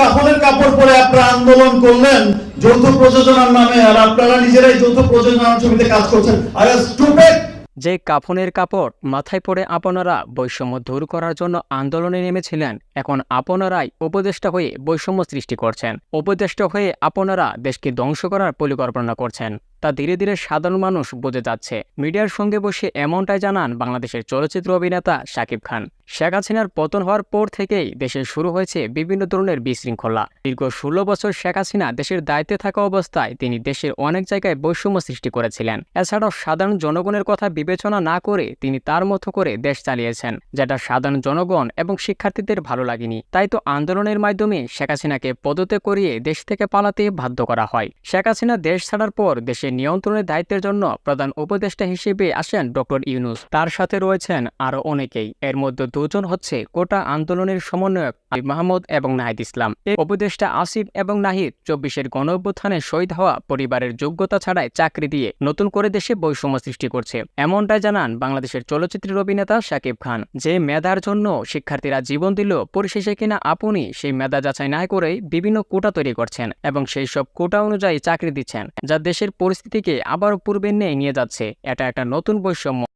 কাপড়ের কাপড় পরে আপনারা আন্দোলন করলেন, যৌথ প্রযোজনার নামে, আর আপনারা নিজেরাই যৌথ প্রযোজনার ছবিতে কাজ করছেন। আর যে কাফনের কাপড় মাথায় পরে আপনারা বৈষম্য দূর করার জন্য আন্দোলনে নেমেছিলেন, এখন আপনারাই উপদেষ্টা হয়ে বৈষম্য সৃষ্টি করছেন। উপদেষ্টা হয়ে আপনারা দেশকে ধ্বংস করার পরিকল্পনা করছেন। তা ধীরে ধীরে সাধারণ মানুষ বোঝে যাচ্ছে। মিডিয়ার সঙ্গে বসে এমনটাই জানান বাংলাদেশের চলচ্চিত্র অভিনেতা শাকিব খান। শেখ হাসিনার পতন হওয়ার পর থেকেই দেশে শুরু হয়েছে বিভিন্ন ধরনের বিশৃঙ্খলা। দীর্ঘ ষোলো বছর শেখ হাসিনা দেশের দায়িত্বে থাকা অবস্থায় তিনি দেশের অনেক জায়গায় বৈষম্য সৃষ্টি করেছিলেন। এছাড়াও সাধারণ জনগণের কথা বিবেচনা না করে তিনি তার মতো করে দেশ চালিয়েছেন, যেটা সাধারণ জনগণ এবং শিক্ষার্থীদের ভালো লাগেনি। তাই তো আন্দোলনের মাধ্যমে শেখ হাসিনাকে পদত্যাগ করিয়ে দেশ থেকে পালাতে বাধ্য করা হয়। শেখ হাসিনা দেশ ছাড়ার পর দেশের নিয়ন্ত্রণের দায়িত্বের জন্য প্রধান উপদেষ্টা হিসেবে আসেন ডক্টর ইউনুস। তার সাথে রয়েছেন আরও অনেকেই। এর মধ্যে দুজন হচ্ছে কোটা আন্দোলনের সমন্বয়ক আলিফ মাহমুদ এবং নাহিদ ইসলাম। এই উপদেষ্টা আসিফ এবং নাহিদ চব্বিশের গণ অভ্যুত্থানে শহীদ হওয়া পরিবারের যোগ্যতা ছাড়াই চাকরি দিয়ে নতুন করে দেশে বৈষম্য সৃষ্টি করছে। এমনটাই জানান বাংলাদেশের চলচ্চিত্রের অভিনেতা শাকিব খান। যে মেধার জন্য শিক্ষার্থীরা জীবন দিল, পরিশেষে কিনা আপনি সেই মেধা যাচাই না করেই বিভিন্ন কোটা তৈরি করছেন এবং সেই সব কোটা অনুযায়ী চাকরি দিচ্ছেন, যা দেশের পরিস্থিতিকে আবারও পূর্বের ন্যায় নিয়ে যাচ্ছে। এটা একটা নতুন বৈষম্য।